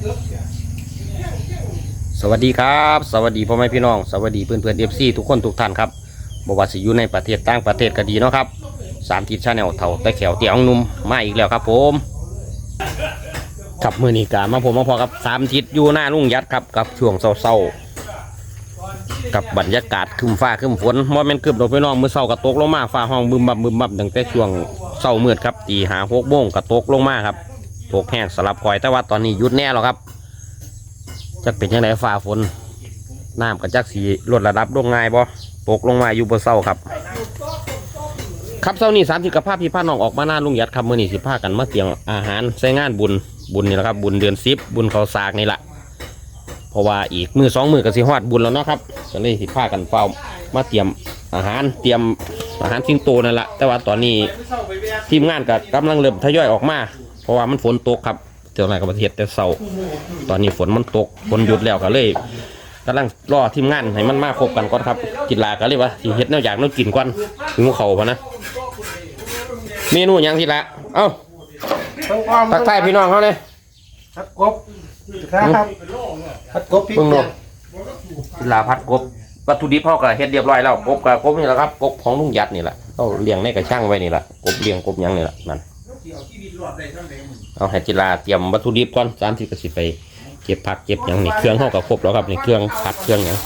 สวัสดีครับ สวัสดีพ่อแม่พี่น้อง สวัสดีเพื่อนเพื่อนเอฟซีทุกคนทุกท่านครับบว่าสิอยู่ในประเทศต่างประเทศก็ดีเนาะครับสามทิศชาแนลเท่าแต่แขวเตียงนุ่มมาอีกแล้วครับผมกับมือนีกามาผมมาพอครับสามทิศอยู่หน้าลุงยัดครับกับช่วงเศร้าๆกับบรรยากาศคึมฟ้าคึมฝนมอแมนคึมดอกพี่น้องมือเศร้ากระตกลงมาฟ้าห้องบึมบับบึมบับตั้งแต่ช่วงเศร้ามืดครับตีหาหกโมงกระตกลงมาครับ ตกแห้งสลับคอยแต่ว่าตอนนี้ยุดแน่แล้วครับจักเป็นยังไงฟ้าฝนน้ำกับจักสีลดระดับลงง่ายบ่ตกลงมาอยู่บนเสาครับ ครับเสานี้สามสิบกับภาพพี่พาน้องออกมาหน้าลุงยัดครับมื่อนี้สิพากันมาเตรียมอาหารใส่งานบุญบุญนี่แหละครับบุญเดือนสิบบุญเขาสากนี่แหละเพราะว่าอีกมือสองมือก็สิฮอดบุญแล้วเนาะครับก็เลยสิพากันเฝ้ามาเตรียมอาหารเตรียมอาหารสิงโตนั่นแหละแต่ว่าตอนนี้ทีมงานก็กำลังเริ่มทยอยออกมา เพราะว่ามันฝนตกครับเจ้าหน้ายกับประเทศแต่เศร้าตอนนี้ฝนมันตกฝนหยุดแล้วก็เลยกำลังรอทีมงานให้มันมาครบกันก่อนครับกินลาก็เลยว่าสิเฮ็ดแนวอยากแนวกินก่อนถึงเขาพะนะเมนูหยังทีละเอ้าตักทายพี่น้องเขาเลยพัดกบครับพัดกบพริกเพิ่งลเนี่งยกินลาพัดกบวัตถุดิบเขาก็เฮ็ดเรียบร้อยแล้วกบกับกบนี่แหละครับกบของลุงยัดนี่แหละเขาเลี้ยงในกระช่างไว้นี่แหละกบเลี้ยงกบหยังนี่แหละนั่น เอาให้จิลาเตรียมวัตถุดิบก่อนสามที่ก็สิไปเก็บผักเก็บหยังนี่เครื่องเขาก็ครบแล้วครับนี่เครื่องผัดเครื่องหยัง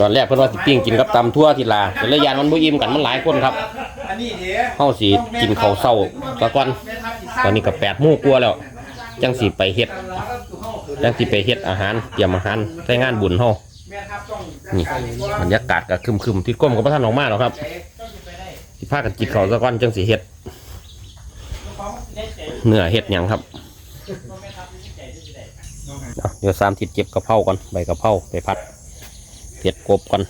ตอนแรกเพิ่นว่าสิปิ้งกินกับตำทั่วทีลาแต่เลยยานมันบ่อิ่มกันมันหลายคนครับอันนี้เด้เฮาสิกินข้าวเช้าซะก่อนตอนนี้ก็8โมงกว่าแล้วจังสิไปเฮ็ดจังสิไปเฮ็ดอาหารเตรียมอาหารใช้งานบุญเฮานี่บรรยากาศก็ครึมๆที่ก้มก็บ่ทันออกมาหรอกครับสิพากันกินข้าวซะก่อนจังสิเฮ็ด เนื้อเฮ็ดหยังครับเอาเดี๋ยวสามทิศเก็บกะเพราก่อนใบกะเพราไปพัดเผ็ดกบก่อน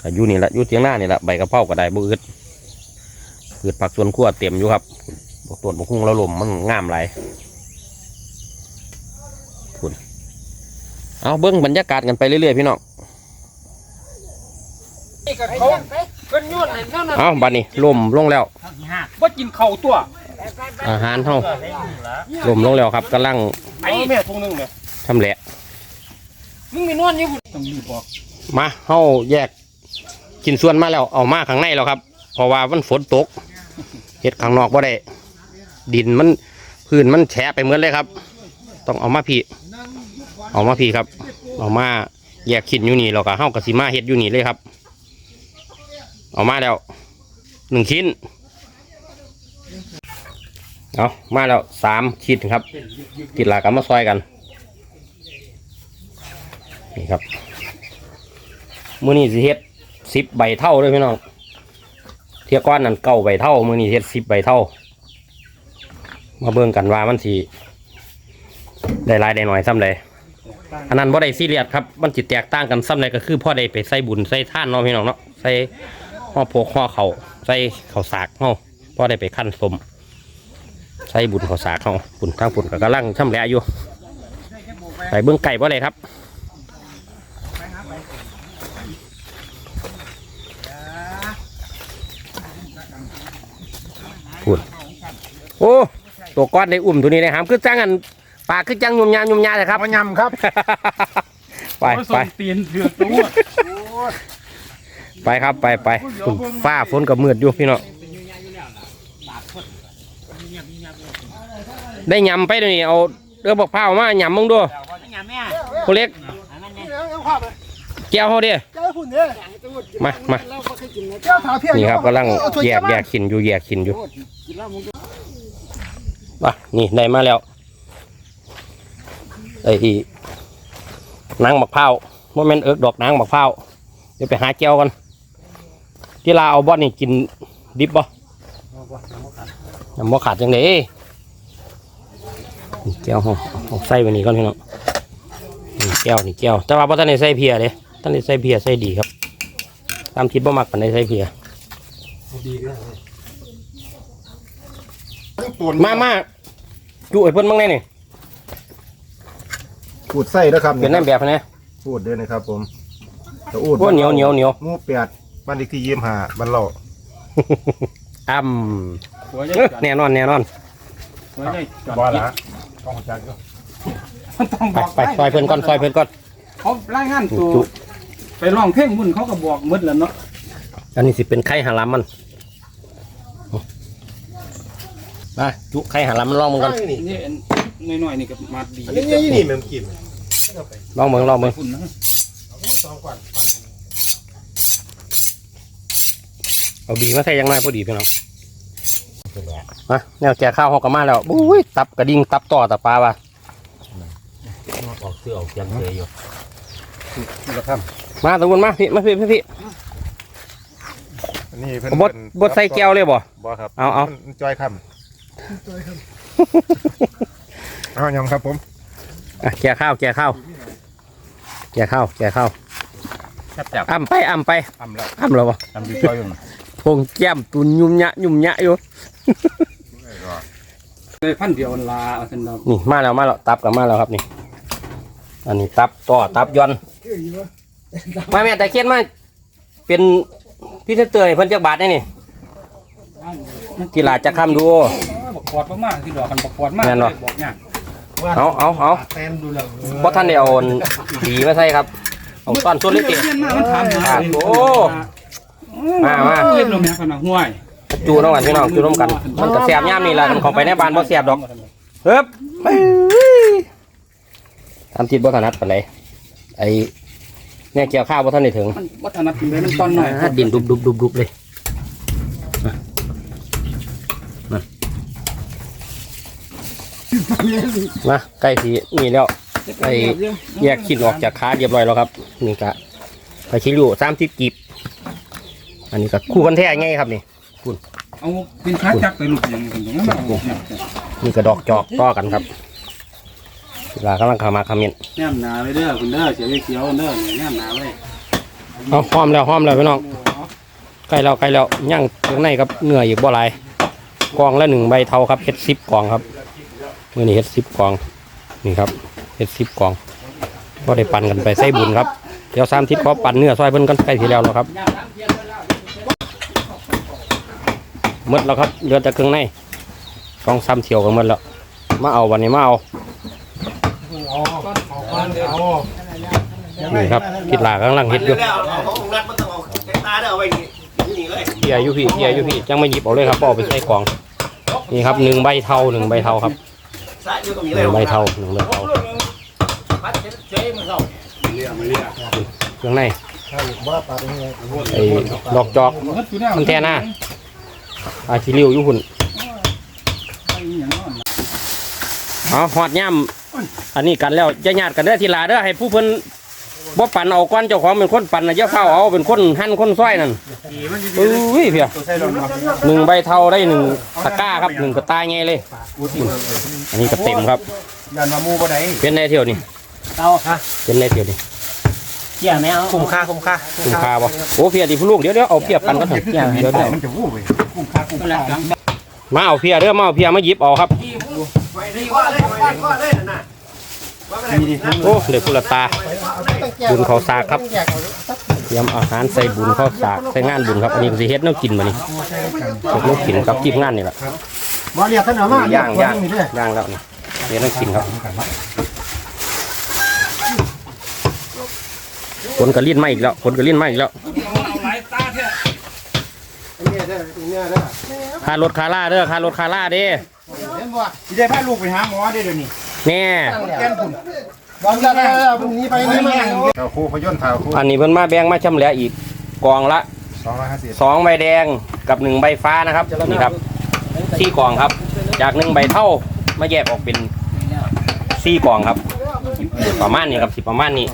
ก็อยู่นี่แหละอยู่เทียงหน้านี่แหละใบกระเพราก็ได้บ่อึดอืดผักสวนครัวเต็มอยู่ครับบกต้นบกคุ้งแล้วลมมันงามหลายคุณเอาเบิ้งบรรยากาศกันไปเรื่อยๆพี่น้องเขาเป็นยอดไหนนั่นน่ะเอาบัดนี้ลมลงแล้วว่ากินเข่าตัว อาหารเฮาลมลงแล้วครับกำลังไอ้แม่ทงนึงแม่ทำแหละมึงมีนอนอยู่ต้องรีบบอกมาเฮาแยกกินส่วนมาแล้วเอามาข้างในแล้วครับ เพราะว่ามันฝนตกเห็ดข้างนอกบ่ได้ ดินมันพื้นมันแฉะไปเหมือนเลยครับ ต้องเอามาพี่เอามาพี่ครับ เอามาแยกขินอยู่นี่แล้วก็เฮากะสิมาเฮ็ดอยู่นี่เลยครับ เอามาแล้วหนึ่งชิ้น เอามาแล้วสามชิ้นครับกินหลากันมาซอยกันนี่ครับมือนี้สิเฮ็ดสิบใบเท่าเลยพี่น้องเทียก้อนนั่นเก้าใบเท่ามือนี้เฮ็ดสิบใบเท่า มาเบิ่งกันว่ามันสิได้ลายได้หน่อยซ้ำใดอันนั้นบ่ได้ซีเรียสครับมันจิตแตกต่างกันซ้ำใดก็คือพ่อได้ไปใส่บุญใส่ท่านเนาะพี่น้องเนาะใส่ห่อโพกห่อเขาใส่เข้าสากเฮาะพ่อได้ไปขั้นสม ใส่บุญข้าวสากเฮาบุญทางบุญก็กำลังช่ำแหละอยู่ไปเบิ่งไก่บ่เลยครับพูดโอ้ตัวก้อนในอุ่มตัวนี้นะครับคือจังอันปลาคือจังยุ่มยายุ่มยาเลยครับมายำครับ ไปไปตีนเถือกตัวไปครับไปไปฝุ่นฟ้าฝนกับมืดอยู่พี่น้อง ได้ยำไปเดี๋ยวนี้เอาเรือบอกเผามายำมึงดูโคเล็กแก้วเขาเดียเจ้าหุ่นเนี่ยมามาเจ้าถาเพียนี่ครับกำลังแยกแยกขินอยู่แยกขินอยู่อะนี่ได้มาแล้วไอ้นางบักเผาโมเมนเอิกดอกนางบักเผาเดี๋ยวไปหาแก้วกันที่ลาเอาบอสนี่กินดิบบ่น้ำบ่ขาดจังเด้ นี่แก้วห้องเอาใส่ไว้นี่ก่อนพี่น้องนี่แก้วนี่แก้วแต่ว่าพ่ท่านได้ใส่เพียเด้ท่านได้ใส่เพียใส่ดีครับตามทิศบ่มักปานใดใส่เพียมามาจุไอ้เพิ่นบ้างแน่นี่พูดไส้แล้วครับเป็นน้ำแบบนะพูดเด้อนะครับ ผมตะอูดพวกเหนียวเหนียวเหนียวหมูเปียดบ้านเลขที่ยี่สิบห้าบ้านเราอ้ำหัวใหญ่เอ้อแน่นอนแน่นอนหัวใหญ่บ่ละ ต้องหัวใจก็ต้องไปบอกไปซอยเพิ่นก่อนซอยเพิ่นก่อนเขารายงานตัวจุไปร้องเพลงมุ่นเขาก็บอกหมดแล้วเนาะอันนี้สิเป็นไข่หาลามมันมาจุไข่หาลามมันลองมึงก่อนนี่อันน้อยๆนี่ก็มาดีอันนี้นี่นี่แมันกินลองมึงลองมึงฝุ่นนะสองกว่าเอาบีมาใส่ยังไงพอดีพี่น้อง มาแนวแก่ข้าวหอกกมาแล้วบุ้ยตับกระดิ่งตับต่อตับปลาว่ะออกเสื้อออกยังเจอยู่นี่ละครับมาตะวันมาพี่มาพี่พี่พี่อันนี้เพิ่นบดบดใส่แก้วเลยบ่บ่ครับเอาเอามันจอยคำเอายำครับผมอะแก่ข้าวแก่ข้าวแก่ข้าวแก่ข้าวแซ่บแซ่บอ่ำไปอ่ำไปทำแล้วอ่ำแล้วบ่ทำดีช่วยอยู่ พงแก้มตุนยุ่มยะยุ่มยะอยู่เลยพันเดียวลาเอาซั่นดอกนี่มาแล้วมาแล้วตับกับมาแล้วครับนี่ อันนี้ตับต่อตับย้อนมาแม่แต่เคียนมาเป็นพี่เตยเพิ่นจักบาทได้นี่กีฬาจะค้ำดูบอกปวดมากๆที่ดอกกันบอกปวดมากแม่นบ่เลยบอกยากเอาเอาเอาแตนดูแล้วเพราะท่านได้เอาดีมาใส่ครับเอาต้อนส่วนเล็กเรียนมามันถามหาครับโอ้ มามาเรียนลงแม่กันนะห่วยจูน้องกันพี่น้องจูน้องกันมันก็แสบย่ามนี่แหละมันเข้าไปในบ้านบ่แสบดอกเฮ้บไปทำทิศบ่ถนัดปานใดไอ้เนี่ยเกี่ยวข้าวบ่ทันได้ถึงมันวัฒนธรรมเลยมันตอนหน่อยอ่าดินดุบดุบดุบดุบเลยอะมามาใกล้สีนี่แล้วไอ้แยกชิ้นออกจากขาเรียบร้อยแล้วครับ นี่กะไปชิ้นอยู่สามสิบกีบ อันนี้ก็คู่กันแท้ไงครับนี่เอาเป็นขาจักรไปลูกอย่างนี้อย่างนั้นเอาเนี่ยนี่ก็ดอกจอกต่อกันครับเวลากำลังเข้ามาคอมเมนต์แนมหนาไว้เด้อคุณเด้อเสียเขียวเด้อเนี่ยแนมหนาไว้เอาหอมแล้วหอมแล้วพี่น้องใกล้แล้วใกล้แล้วย่างข้างในครับเนื้ออีกบ่หลายกองละหนึ่งใบเทาครับเฮ็ดสิบกองครับมื่อนี้เฮ็ดสิบกองนี่ครับเฮ็ดสิบกองก็ได้ปั่นกันไปใส่บุญครับเดี๋ยวสามทิศขอปั่นเนื้อซอยเพิ่นกันใกล้ทีแล้วแล้วครับ หมดแล้วครับเหลือแต่เครื่องในสองสามเที่ยวกันหมดแล้วมาเอาวันนี้มาเอานี่ครับคิดลากำลังเฮ็ดอยู่เพียอยู่พี่เพียอยู่พี่จังไม่หยิบเอาเลยครับเอาไปใส่กล่องนี่ครับหนึ่งใบเทาหนึ่งใบเทาครับหนึ่งใบเทาหนึ่งใบเทาเครื่องในว่าปลาเป็นไงไอ้ดอกจอกมันแท่หน้า อาชิริวอยู่หุ่นเอาหอดย่ำอันนี้กันแล้วจะญาติกันเด้อทีหลาเด้อให้ผู้เพิ่นบ่ปั่นเอาก้อนเจ้าของเป็นคนปั่นนะเจ้าเข้าเอาเป็นคนหั่นคนซ้อยนั่นอุ้ยเพียใส่ลงมาหนึ่งใบเทาได้หนึ่งตะกร้าครับหนึ่งกระต่ายไงเลยอันนี้ก็เต็มครับยันมามูบ่ได้เป็นในเที่ยวนี่เอาฮะเป็นในเที่ยวนี่เกี่ยแมวคุ้มค่าคุ้มค่าคุ้มค่าบ่โอ้เพียดิผู้ลูกเดี๋ยวเดี๋ยวเอาเพียปันก็ถึงเดี๋ยวเดี๋ยวมันจะวูบไป คุ้มาคุ้มค่ามาเอาเพียเด้อมาเอาเพียมาหยิบเอาครับโอ้เดี๋ยวพุลตา บุญเขาสากครับเตรียมอาหารใส่บุญเข้าสากใส่งานบุญครับอันนี้ก็สิเฮ็ดน้ำกินมานี่เฮ็ดน้ำกินกับทีมงานนี่แหละมาเรียกท่านเอามาย่างย่างย่างแล้วนี่เฮ็ดน้ำกินครับคนก็ลิ้นไมาอีกแล้วคนก็ลิ้นไมาอีกแล้ว หลายตาเถอะ เนี่ยเด้อเนี่ยเด้อ ค่ารถคาร่าเด้อค่ารถคาร่าเด้เห็นบ่ที่ได้พาลูกไปหาหมอได้เดี๋ยวนี้แน่แก้มคุณบอลจะได้พรุ่งนี้ไปนี่มาเท่าคู่พยนต์เท่าคู่อันนี้เพิ่นมาแบ่งมาชำแหละอีกกองละสองร้อยห้าสิบสองใบแดงกับหนึ่งใบฟ้านะครับนี่ครับสี่กล่องครับ จากหนึ่งใบเท่ามาแยกออกเป็นสี่กล่องครับ ประมาณนี้ครับสิประมาณนี้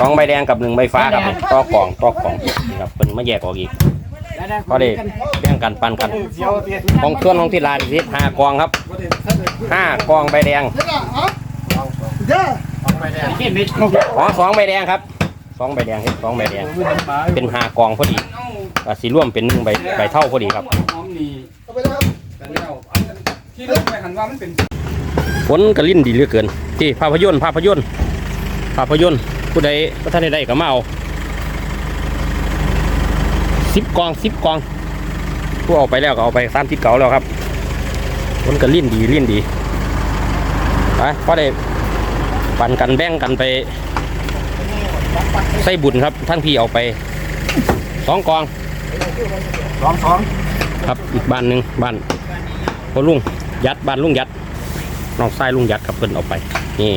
สองใบแดงกับหนึ่งใบฟ้าครับนี่ต่อกล่องต่อกล่องนี่ครับเป็นมาแยกออกอีก ก็ได้แบ่งกันปันกันของส่วนของที่ร้านที่ห้ากองครับห้ากองใบแดงเด้อสองใบแดงครับสองใบแดงครับสองใบแดง เป็นห้ากองพอดีสีร่วมเป็นหนึ่งใบใบเท่าพอดีครับฝนกระลิ่นดีเหลือเกิน ที่ภาพยนตร์ภาพยนตร์ภาพยนตร์ผู้ใดก็ท่านใดก็มาเอา สิบกองสิบกองผู้เอาไปแล้วก็เอาไปสามทิศเก่าแล้วครับฝนกระลิ่นดีลิ่นดีไปพอได้ปันกันแบ่งกันไปใส่บุญครับทั้งพี่เอาไปสองกองสองสองครับอีกบ้านหนึ่งบ้านพอลุงยัดบ้านลุงยัดน้องชายลุงยัดครับเพิ่นเอาไปนี่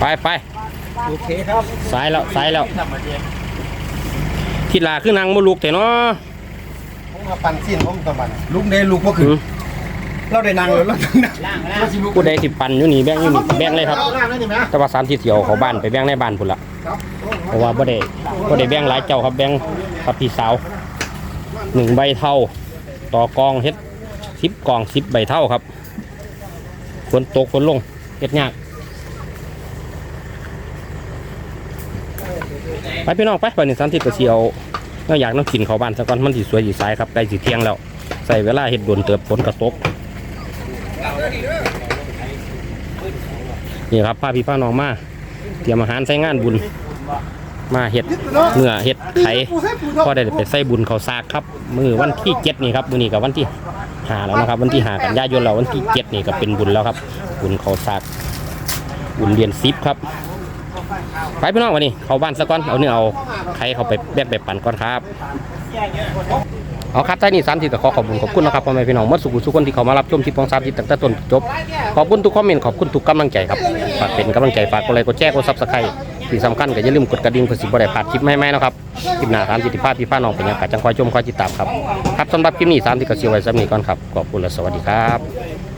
ไปไปโอเคครับสายแล้วสายแล้ว ทิดลาคือนางมลูกแต่เนาะผมมาปั่นสิ้นผมต้องปั่นลุกได้ลุกก็คือหือเราได้นั่งเลยเราได้นั่งผู้ใดสิปันอยู่นี่แบ่งอยู่นี่แบ่งเลยครับ ล่างนั่นนี่ไหมแต่ว่าสามทิศเดียวเขาบ้านไปแบ่งในบ้านพุ่นละเพราะว่าบ่ได้บ่ได้แบ่งหลายเจ้าครับแบ่งกับพี่สาวหนึ่งใบเท่า ต่อกองเฮ็ดสิบกองสิบใบเท่าครับฝนตกฝนลงเฮ็ดยาก ไปพี่น้องไปไปนี่สามทิศก็สิเอาเราอยากน้องกินเขาบ้านซะก่อนมันสิสวยสิสายครับใกล้สิเที่ยงแล้ว ใส่เวลาเฮ็ดโดนเติบฝนกระตกนี่ครับพาพี่พาน้องมาเตรียมอาหารใส่งานบุญ มาเฮ็ดเนื้อเฮ็ดไข่ก็ได้ไปใส่บุญเขาซากครับ มือวันที่เจ็ดนี่ครับมือนี้กับวันที่หาแล้วนะครับ วันที่หากันยายนเราวันที่เจ็ดนี่ก็เป็นบุญแล้วครับ บุญเขาซากบุญเรียนซิปครับ ไปพี่น้องวันนี้เขาบ้านซะก่อนเอาเนื้อเอาไข่เขาไปแบกไปปั่นก่อนครับเอาครับท่านี้สามทีแต่ขอขอบคุณขอบคุณนะครับพ่อแม่พี่น้องเมื่อสุขสุขคนที่เขามารับชมที่ปองสามทีตั้งแต่ต้นจบขอบคุณทุกคอมเมนต์ขอบคุณทุกกำลังใจครับฝากเป็นกำลังใจฝากกดไลค์กดแชร์กดซับสไครต์ที่สำคัญก็อย่าลืมกดกระดิ่งเพื่อสิบบ่ได้พลาดคลิปใหม่ๆนะครับคลิปหน้าสามสิทธิภาพที่ฟ้าน้องเป็นยังไงจังคอยชมคอยติดตามครับครับสำหรับคลิปนี้สามทีก็เสียไว้สำนีก่อนครับขอบคุณและสวัสดีครับ